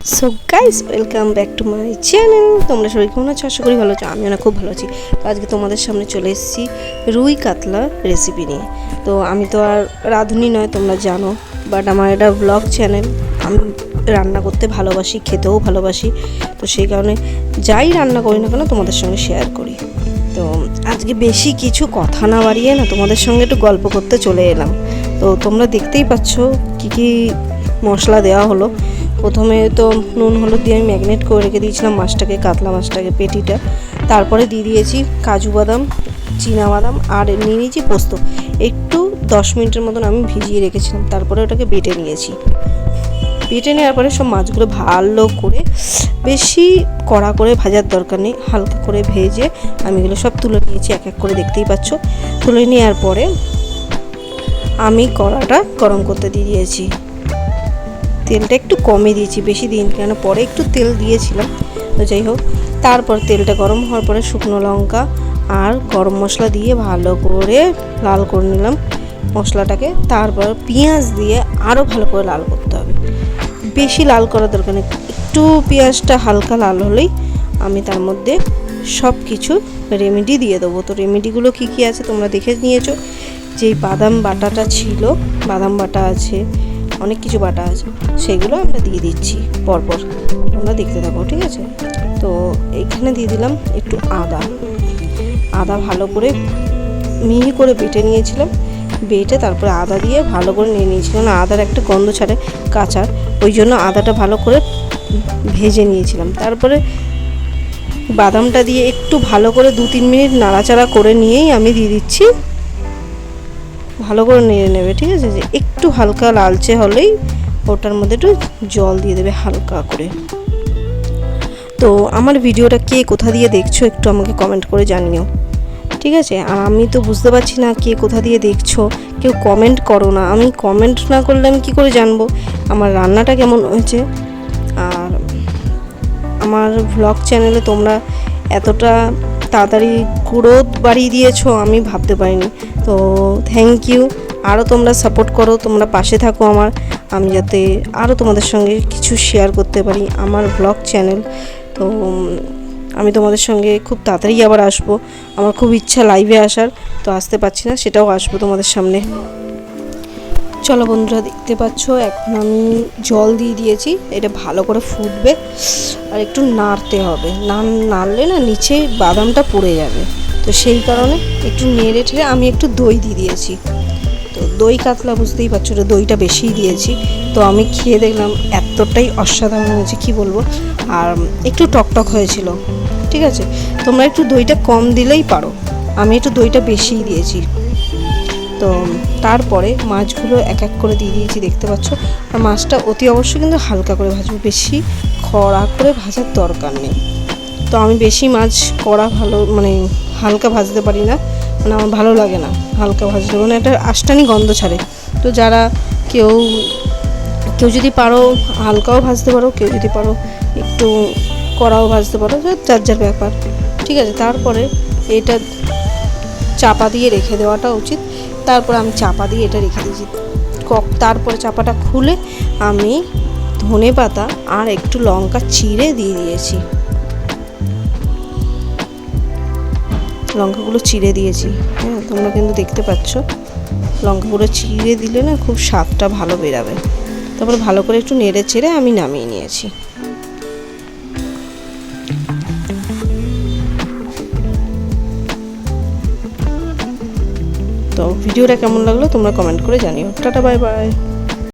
So guys welcome back to my channel তোমরা সবাই কেমন আছো? আশা করি ভালো আছো, আমিও না, খুব ভালো আছি। তো আজকে তোমাদের সামনে চলে এসেছি রুই কাতলা রেসিপি নিয়ে। তো আমি তো আর রাঁধুনি নয়, তোমরা জানো। বাট আমার এটা ব্লগ চ্যানেল আমি রান্না করতে ভালোবাসি, খেতেও ভালোবাসি। তো সেই কারণে যাই রান্না করি না কেন, তোমাদের সঙ্গে শেয়ার করি। তো আজকে বেশি কিছু কথা না বাড়িয়ে না, তোমাদের সঙ্গে একটু গল্প করতে চলে এলাম। তো তোমরা দেখতেই পাচ্ছ কী কী মশলা দেওয়া হলো। প্রথমে তো নুন, হলুদ দিয়ে আমি ম্যাগনেট করে রেখে দিয়েছিলাম মাছটাকে, কাতলা মাছটাকে, পেটিটা। তারপরে দিয়ে দিয়েছি কাজু বাদাম বাদাম আর নিয়ে নিয়েছি পোস্ত। একটু দশ মিনিটের মতন আমি ভিজিয়ে রেখেছিলাম, তারপরে ওটাকে বেটে নিয়েছি। বেটে নেওয়ার পরে সব মাছগুলো ভালো করে, বেশি কড়া করে ভাজার দরকার নেই, হালকা করে ভেজে আমি এগুলো সব তুলে নিয়েছি, এক এক করে দেখতেই পাচ্ছ। তুলে নেওয়ার পরে আমি কড়াটা গরম করতে দিয়ে দিয়েছি। তেলটা একটু কমে দিয়েছি, বেশি দিন কেন পরে একটু তেল দিয়েছিলাম। তো যাই হোক, তারপর তেলটা গরম হওয়ার পরে শুকনো লঙ্কা আর গরম মশলা দিয়ে ভালো করে লাল করে নিলাম মশলাটাকে। তারপর পেঁয়াজ দিয়ে আরও ভালো করে লাল করতে হবে। বেশি লাল করার দরকার নেই, একটু পেঁয়াজটা হালকা লাল হলেই আমি তার মধ্যে সব কিছু রেমেডি দিয়ে দেবো। তো রেমেডিগুলো কী কী আছে তোমরা দেখে নিয়েছো? যেই বাদাম বাটাটা ছিল, বাদাম বাটা আছে অনেক কিছু বাটা আছে, সেগুলো আমরা দিয়ে দিচ্ছি পরপর। তোমরা দেখতে থাকো, ঠিক আছে? তো এখানে দিয়ে দিলাম একটু আদা। আদা ভালো করে মিহি করে বেটে নিয়েছিলাম। বেটে তারপরে আদা দিয়ে ভালো করে নিয়ে নিয়েছিলাম। আদার একটা গন্ধ ছাড়ে কাঁচার ওই জন্য আদাটা ভালো করে ভেজে নিয়েছিলাম। তারপরে বাদামটা দিয়ে একটু ভালো করে দু তিন মিনিট নাড়াচাড়া করে নিয়েই আমি দিয়ে দিচ্ছি ভালো করে নেড়ে নেবে, ঠিক আছে? যে একটু হালকা লালচে হলেই ওটার মধ্যে একটু জল দিয়ে দেবে হালকা করে। তো আমার ভিডিওটা কে কোথা দিয়ে দেখছ একটু আমাকে কমেন্ট করে জানিও। ঠিক আছে? আর আমি তো বুঝতে পারছি না কে কোথা দিয়ে দেখছ। কেউ কমেন্ট করো না। আমি কমেন্ট না করলে আমি কী করে জানব? আমার রান্নাটা কেমন হয়েছে? আর আমার ভ্লগ চ্যানেলে তোমরা এতটা তাড়াতাড়ি গ্রোথ বাড়িয়ে দিয়েছ আমি ভাবতে পারিনি। তো থ্যাংক ইউ আরও তোমরা সাপোর্ট করো, তোমরা পাশে থাকো আমার। আমি যাতে আরও তোমাদের সঙ্গে কিছু শেয়ার করতে পারি আমার ব্লগ চ্যানেল তো, আমি তোমাদের সঙ্গে খুব তাড়াতাড়ি আবার আসব। আমার খুব ইচ্ছা লাইভে আসার। তো আসতে পারছি না, সেটাও আসব তোমাদের সামনে। চলো বন্ধুরা, দেখতে পাচ্ছ, এখন আমি জল দিয়ে দিয়েছি। এটা ভালো করে ফুটবে। আর একটু নাড়তে হবে। না নাড়লে না নিচে বাদামটা পড়ে যাবে। তো সেই কারণে একটু নেড়ে ঠেড়ে আমি একটু দই দিয়ে দিয়েছি। তো দই কাতলা বুঝতেই পারছ তো দইটা বেশিই দিয়েছি। তো আমি খেয়ে দেখলাম এতটাই অসাধারণ হয়েছে, কি বলব? আর একটু টকটক হয়েছিল, ঠিক আছে? তোমরা একটু দইটা কম দিলেই পারো। আমি একটু দইটা বেশিই দিয়েছি। তো তারপরে মাছগুলো এক এক করে দিয়ে দিয়েছি, দেখতে পাচ্ছ? আর মাছটা অতি অবশ্যই কিন্তু হালকা করে ভাজবো, বেশি খড়া করে ভাজার দরকার নেই। তো আমি বেশি মাছ কড়া ভালো মানে হালকা ভাজতে পারি না। মানে আমার ভালো লাগে না হালকা ভাজতে। মানে একটা আষ্টানি গন্ধ ছাড়ে। তো যারা কেউ কেউ যদি পারো হালকাও ভাজতে পারো, কেউ যদি পারো একটু কড়াও ভাজতে পারো যার যার ব্যাপার। ঠিক আছে, তারপরে এটা চাপা দিয়ে রেখে দেওয়াটা উচিত। তারপর আমি চাপা দিয়ে এটা রেখে দিয়েছি। তারপরে চাপাটা খুলে আমি ধনে পাতা আর একটু লঙ্কা চিড়ে দিয়ে দিয়েছি। লঙ্কাগুলো চিড়ে দিয়েছি। হ্যাঁ তোমরা কিন্তু দেখতে পাচ্ছ। লঙ্কাগুলো চিড়ে দিলে না খুব স্বাদটা ভালো বেরাবে। তারপরে ভালো করে একটু নেড়ে চেড়ে আমি নামিয়ে নিয়েছি। তো ভিডিওটা কেমন লাগল তোমরা কমেন্ট করে জানিও। Ta-ta, bye bye.